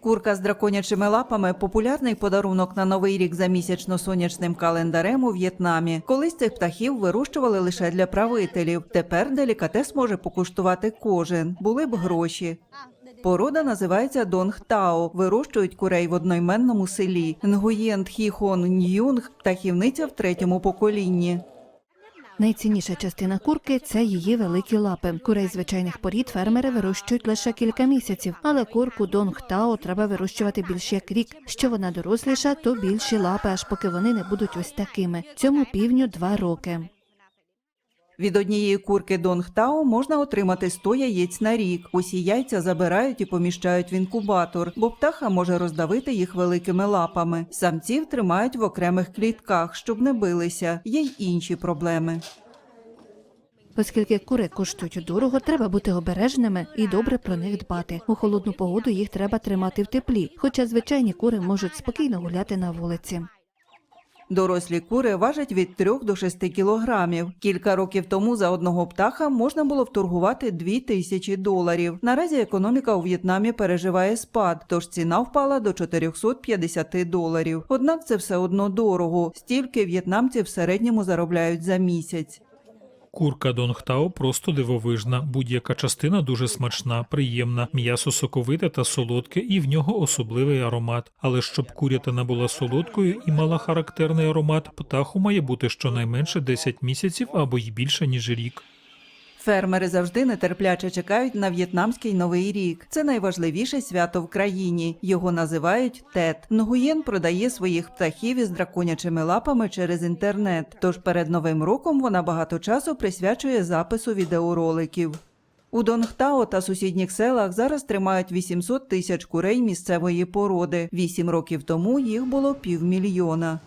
Курка з драконячими лапами популярний подарунок на новий рік за місячно-сонячним календарем у В'єтнамі. Колись цих птахів вирощували лише для правителів. Тепер делікатес може покуштувати кожен. Були б гроші. Порода називається Донг. Вирощують курей в одноіменному селі. Нгуєн Тхіхон Ньюнг птахівниця в третьому поколінні. Найцінніша частина курки це її великі лапи. Курей звичайних порід фермери вирощують лише кілька місяців, але курку Донг Тао треба вирощувати більш як рік. Що вона доросліша, то більші лапи, аж поки вони не будуть ось такими. Цьому півню два роки. Від однієї курки Донг Тао можна отримати 100 яєць на рік. Усі яйця забирають і поміщають в інкубатор, бо птаха може роздавити їх великими лапами. Самців тримають в окремих клітках, щоб не билися. Є й інші проблеми. Оскільки кури коштують дорого, треба бути обережними і добре про них дбати. У холодну погоду їх треба тримати в теплі, хоча звичайні кури можуть спокійно гуляти на вулиці. Дорослі кури важать від 3 до 6 кілограмів. Кілька років тому за одного птаха можна було вторгувати 2 тисячі доларів. Наразі економіка у В'єтнамі переживає спад, тож ціна впала до 450 доларів. Однак це все одно дорого. Стільки в'єтнамці в середньому заробляють за місяць. Курка донгтау просто дивовижна. Будь-яка частина дуже смачна, приємна, м'ясо соковите та солодке, і в нього особливий аромат. Але щоб курятина була солодкою і мала характерний аромат, птаху має бути щонайменше 10 місяців або й більше ніж рік. Фермери завжди нетерпляче чекають на в'єтнамський новий рік. Це найважливіше свято в країні. Його називають тет. Нгуєн продає своїх птахів із драконячими лапами через інтернет. Тож перед новим роком вона багато часу присвячує запису відеороликів. У Донгтао та сусідніх селах зараз тримають 800 тисяч курей місцевої породи. Вісім років тому їх було півмільйона.